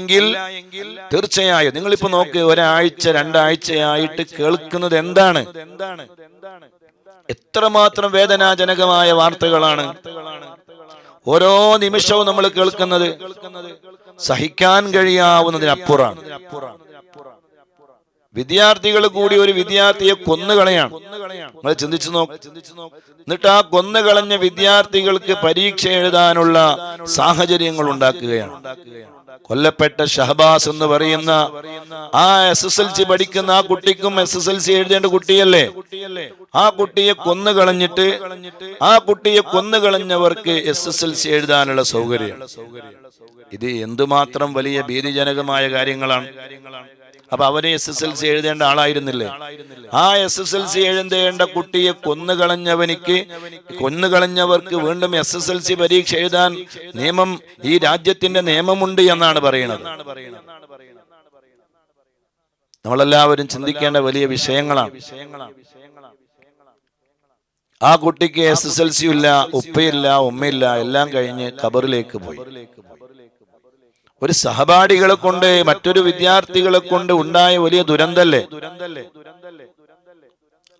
എങ്കിൽ തീർച്ചയായും നിങ്ങളിപ്പോ നോക്ക് ഒരാഴ്ച രണ്ടാഴ്ചയായിട്ട് കേൾക്കുന്നത് എന്താണ്? എത്രമാത്രം വേദനാജനകമായ വാർത്തകളാണ്? ഓരോ നിമിഷവും നമ്മൾ കേൾക്കുന്നത് സഹിക്കാൻ കഴിയാവുന്നതിനപ്പുറമാണ് വിദ്യാർത്ഥികൾ കൂടി ഒരു വിദ്യാർത്ഥിയെ കൊന്നുകളയാണ്. നമ്മൾ ചിന്തിച്ചു നോക്ക്. എന്നിട്ട് ആ കൊന്നുകളഞ്ഞ വിദ്യാർത്ഥികൾക്ക് പരീക്ഷ എഴുതാനുള്ള സാഹചര്യങ്ങൾ ഉണ്ടാക്കുകയാണ്. കൊല്ലപ്പെട്ട ഷഹബാസ് എന്ന് പറയുന്ന ആ എസ് എസ് എൽ സി പഠിക്കുന്ന ആ കുട്ടിക്കും എസ് എസ് എൽ സി എഴുതേണ്ട കുട്ടിയല്ലേ? ആ കുട്ടിയെ കൊന്നുകളഞ്ഞിട്ട് ആ കുട്ടിയെ കൊന്നുകളഞ്ഞവർക്ക് എസ് എസ് എൽ സി എഴുതാനുള്ള സൗകര്യം. ഇത് എന്തുമാത്രം വലിയ ഭീതിജനകമായ കാര്യങ്ങളാണ്. അപ്പൊ അവന് എസ് എസ് എൽ സി എഴുതേണ്ട ആളായിരുന്നില്ലേ? ആ എസ് എസ് എൽ സി എഴുതേണ്ട കുട്ടിയെ കൊന്നുകളഞ്ഞവനിക്ക് കൊന്നുകളഞ്ഞവർക്ക് വീണ്ടും എസ് എസ് എൽ സി പരീക്ഷ എഴുതാൻ നിയമം ഈ രാജ്യത്തിന്റെ നിയമമുണ്ട് എന്നാണ് പറയുന്നത്. നമ്മളെല്ലാവരും ചിന്തിക്കേണ്ട വലിയ വിഷയങ്ങളാണ്. ആ കുട്ടിക്ക് എസ് എസ് എൽ സി ഇല്ല ഉപ്പയില്ല ഉമ്മയില്ല എല്ലാം കഴിഞ്ഞ് ഖബറിലേക്ക് പോയി. ഒരു സഹപാഠികളെ കൊണ്ട് മറ്റൊരു വിദ്യാർത്ഥികളെ കൊണ്ട് ഉണ്ടായ വലിയ ദുരന്തല്ലേ?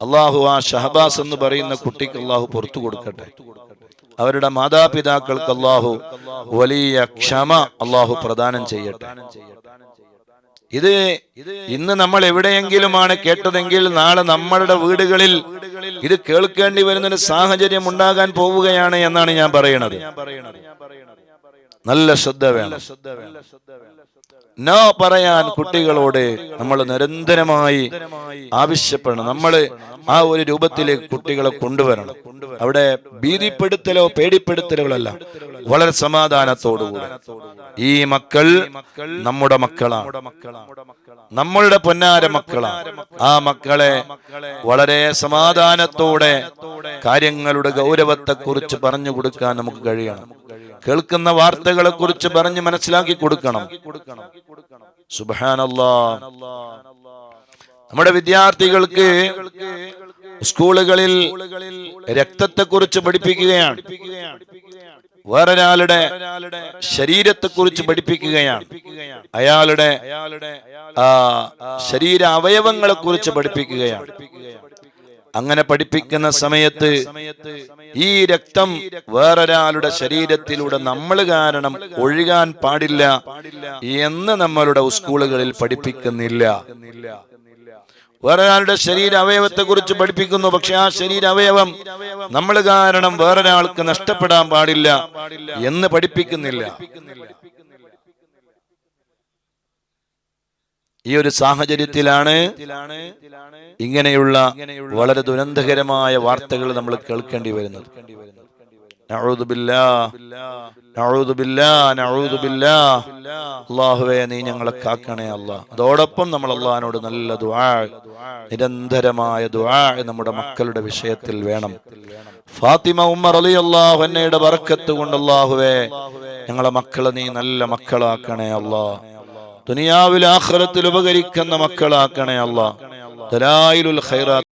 അള്ളാഹു ആ ഷഹബാസ് എന്ന് പറയുന്ന കുട്ടിക്ക് അള്ളാഹു പുറത്തു കൊടുക്കട്ടെ. അവരുടെ മാതാപിതാക്കൾക്ക് അള്ളാഹു വലിയ ക്ഷമ അള്ളാഹു പ്രദാനം ചെയ്യട്ടെ. ഇത് ഇന്ന് നമ്മൾ എവിടെയെങ്കിലുമാണ് കേട്ടതെങ്കിൽ നാളെ നമ്മളുടെ വീടുകളിൽ ഇത് കേൾക്കേണ്ടി വരുന്നൊരു സാഹചര്യം ഉണ്ടാകാൻ പോവുകയാണ് എന്നാണ് ഞാൻ പറയുന്നത്. നല്ല ശ്രദ്ധ വേണം. നോ പറയാൻ കുട്ടികളോട് നമ്മൾ നിരന്തരമായി ആവശ്യപ്പെടണം. നമ്മൾ ആ ഒരു രൂപത്തിലേക്ക് കുട്ടികളെ കൊണ്ടുവരണം. അവിടെ ഭീതിപ്പെടുത്തലോ പേടിപ്പെടുത്തലുകളല്ല. വളരെ സമാധാനത്തോടുകൂടെ. ഈ മക്കൾ നമ്മുടെ മക്കളാണ്. നമ്മളുടെ പൊന്നാര മക്കളാണ്. ആ മക്കളെ വളരെ സമാധാനത്തോടെ കാര്യങ്ങളുടെ ഗൗരവത്തെ കുറിച്ച് പറഞ്ഞു കൊടുക്കാൻ നമുക്ക് കഴിയണം. കേൾക്കുന്ന വാർത്തകളെ കുറിച്ച് പറഞ്ഞ് മനസ്സിലാക്കി കൊടുക്കണം. സുബാനല്ലാ നമ്മുടെ വിദ്യാർത്ഥികൾക്ക് സ്കൂളുകളിൽ രക്തത്തെ കുറിച്ച് പഠിപ്പിക്കുകയാണ്. വേറൊരാളുടെ ശരീരത്തെ കുറിച്ച് പഠിപ്പിക്കുകയാണ്. അയാളുടെ ശരീര അവയവങ്ങളെ കുറിച്ച് പഠിപ്പിക്കുകയാണ്. അങ്ങനെ പഠിപ്പിക്കുന്ന സമയത്ത് ഈ രക്തം വേറൊരാളുടെ ശരീരത്തിലൂടെ നമ്മൾ കാരണം ഒഴുകാൻ പാടില്ല എന്ന് നമ്മളുടെ സ്കൂളുകളിൽ പഠിപ്പിക്കുന്നില്ല. വേറൊരാളുടെ ശരീര അവയവത്തെ കുറിച്ച് പഠിപ്പിക്കുന്നു. പക്ഷെ ആ ശരീര അവയവം നമ്മൾ കാരണം വേറൊരാൾക്ക് നഷ്ടപ്പെടാൻ പാടില്ല എന്ന് പഠിപ്പിക്കുന്നില്ല. ഈ ഒരു സാഹചര്യത്തിലാണ് ഇങ്ങനെയുള്ള വളരെ ദുരന്തകരമായ വാർത്തകൾ നമ്മൾ കേൾക്കേണ്ടി വരുന്നത്. നഊദു ബില്ലാ, നഊദു ബില്ലാ. അള്ളാഹുവേ നീ ഞങ്ങളെ കാക്കണേ അല്ലാഹ് അതോടൊപ്പം നമ്മൾ അള്ളാഹിനോട് നല്ല ദുആ നിരന്തരമായ ദുആ നമ്മുടെ മക്കളുടെ വിഷയത്തിൽ വേണം. ഫാത്തിമ ഉമ്മർ അള്ളാഹു എന്നയുടെ ബറക്കത്ത് കൊണ്ട് അള്ളാഹുവേ ഞങ്ങളെ മക്കളെ നീ നല്ല മക്കളാക്കണേ അല്ലാഹ് ദുനിയാവിൽ ആഖിറത്തിൽ ഉപകരിക്കുന്ന മക്കളാക്കണേ അല്ലാഹ്